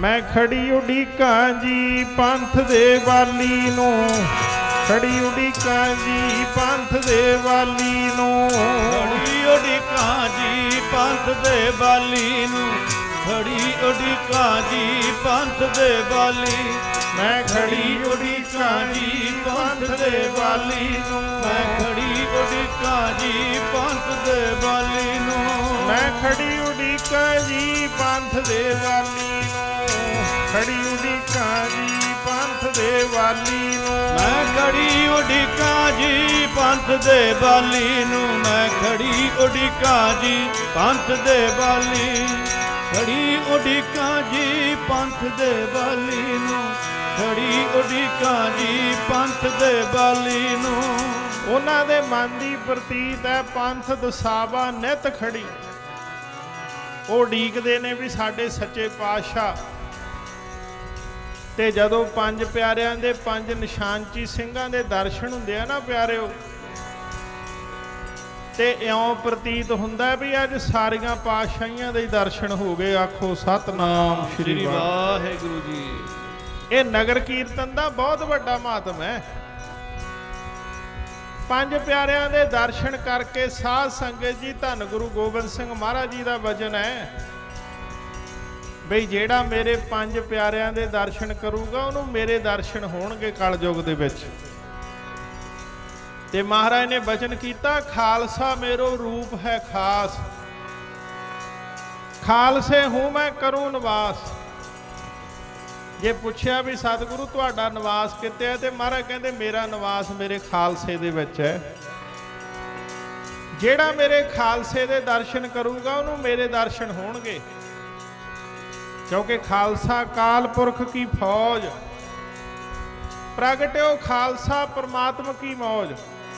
ਮੈਂ ਖੜੀ ਉਡੀਕਾਂ ਜੀ ਪੰਥ ਦੇ ਵਾਲੀ ਨੂੰ। ਖੜੀ ਉਡੀਕਾਂ ਜੀ ਪੰਥ ਦੇ ਵਾਲੀ ਨੂੰ। ਖੜੀ ਉਡੀਕਾਂ ਜੀ ਪੰਥ ਦੇ ਬਾਲੀ ਨੂੰ। ਖੜੀ ਉਡੀਕਾਂ ਜੀ ਪੰਥ ਦੇ ਬਾਲੀ ਮੈਂ ਖੜੀ ਉਡੀਕਾਂ ਜੀ ਪੰਥ ਦੇ ਬਾਲੀ ਨੂੰ। ਮੈਂ ਖੜੀ ਉਡੀਕਾਂ ਜੀ ਪੰਥ ਦੇ ਬਾਲੀ ਨੂੰ। ਮੈਂ ਖੜੀ ਉਡੀਕਾਂ ਜੀ ਪੰਥ ਦੇ ਵਾਲੀ ਨੂੰ। ਖੜੀ ਉਡੀਕਾਂ ਜੀ ਪੰਥ ਦੇ ਵਾਲੀ ਨੂੰ। ਮੈਂ ਖੜੀ ਉਡੀਕਾਂ ਜੀ ਪੰਥ ਦੇ ਬਾਲੀ ਨੂੰ। ਮੈਂ ਖੜੀ ਉਡੀਕਾਂ ਜੀ ਪੰਥ ਦੇ ਬਾਲੀ ਖੜੀ ਉਡੀਕਾਂ ਜੀ ਪੰਥ ਦੇ ਬਾਲੀ ਨੂੰ। ਖੜੀ ਉਡੀਕਾਂ ਜੀ ਪੰਥ ਦੇ ਬਾਲੀ ਨੂੰ। ਉਹਨਾਂ ਦੇ ਮਨ ਦੀ ਪ੍ਰਤੀਤ ਹੈ ਪੰਥ ਦਸਾਵਾ ਨਿਤ ਖੜੀ। ਉਹ ਡੀਕਦੇ ਨੇ ਵੀ ਸਾਡੇ ਸੱਚੇ ਪਾਤਸ਼ਾਹ ਤੇ ਜਦੋਂ ਪੰਜ ਪਿਆਰਿਆਂ ਦੇ ਪੰਜ ਨਿਸ਼ਾਨਚੀ ਸਿੰਘਾਂ ਦੇ ਦਰਸ਼ਨ ਹੁੰਦੇ ਆ ਨਾ ਪਿਆਰਿਓ ਤੇ ਇਉਂ ਪ੍ਰਤੀਤ ਹੁੰਦਾ ਵੀ ਅੱਜ ਸਾਰੀਆਂ ਪਾਤਸ਼ਾਹੀਆਂ ਦੇ ਦਰਸ਼ਨ ਹੋ ਗਏ। ਆਖੋ ਸਤਨਾਮ ਸ੍ਰੀ ਵਾਹਿਗੁਰੂ ਜੀ। ਇਹ ਨਗਰ ਕੀਰਤਨ ਦਾ ਬਹੁਤ ਵੱਡਾ ਮਹੱਤਵ ਹੈ। ਪੰਜ ਪਿਆਰਿਆਂ ਦੇ ਦਰਸ਼ਨ ਕਰਕੇ ਸਾਧ ਸੰਗਤ ਜੀ ਧੰਨ ਗੁਰੂ ਗੋਬਿੰਦ ਸਿੰਘ ਮਹਾਰਾਜ ਜੀ ਦਾ ਵਚਨ ਹੈ। ਬਈ ਜਿਹੜਾ ਮੇਰੇ ਪੰਜ ਪਿਆਰਿਆਂ ਦੇ ਦਰਸ਼ਨ ਕਰੂਗਾ, ਉਹਨੂੰ ਮੇਰੇ ਦਰਸ਼ਨ ਹੋਣਗੇ ਕਲਯੁਗ ਦੇ ਵਿੱਚ। ਤੇ ਮਹਾਰਾਜ ਨੇ ਵਚਨ ਕੀਤਾ, ਖਾਲਸਾ ਮੇਰੋ ਰੂਪ ਹੈ ਖਾਸ। ਖਾਲਸੇ ਹੂੰ ਮੈਂ ਕਰੂੰ ਨਿਵਾਸ। ਜੇ ਪੁੱਛਿਆ ਵੀ, ਸਤਿਗੁਰੂ, ਤੁਹਾਡਾ ਨਿਵਾਸ ਕਿੱਥੇ ਹੈ? ਤੇ ਮਹਾਰਾਜ ਕਹਿੰਦੇ, ਮੇਰਾ ਨਿਵਾਸ ਮੇਰੇ ਖਾਲਸੇ ਦੇ ਵਿੱਚ ਹੈ। ਜਿਹੜਾ ਮੇਰੇ ਖਾਲਸੇ ਦੇ ਦਰਸ਼ਨ ਕਰੂਗਾ, ਉਹਨੂੰ ਮੇਰੇ ਦਰਸ਼ਨ ਹੋਣਗੇ। ਕਿਉਂਕਿ ਖਾਲਸਾ ਕਾਲ ਪੁਰਖ ਕੀ ਫੌਜ। ਪ੍ਰਗਟਿਓ ਖਾਲਸਾ ਪ੍ਰਮਾਤਮ ਕੀ ਮੌਜ।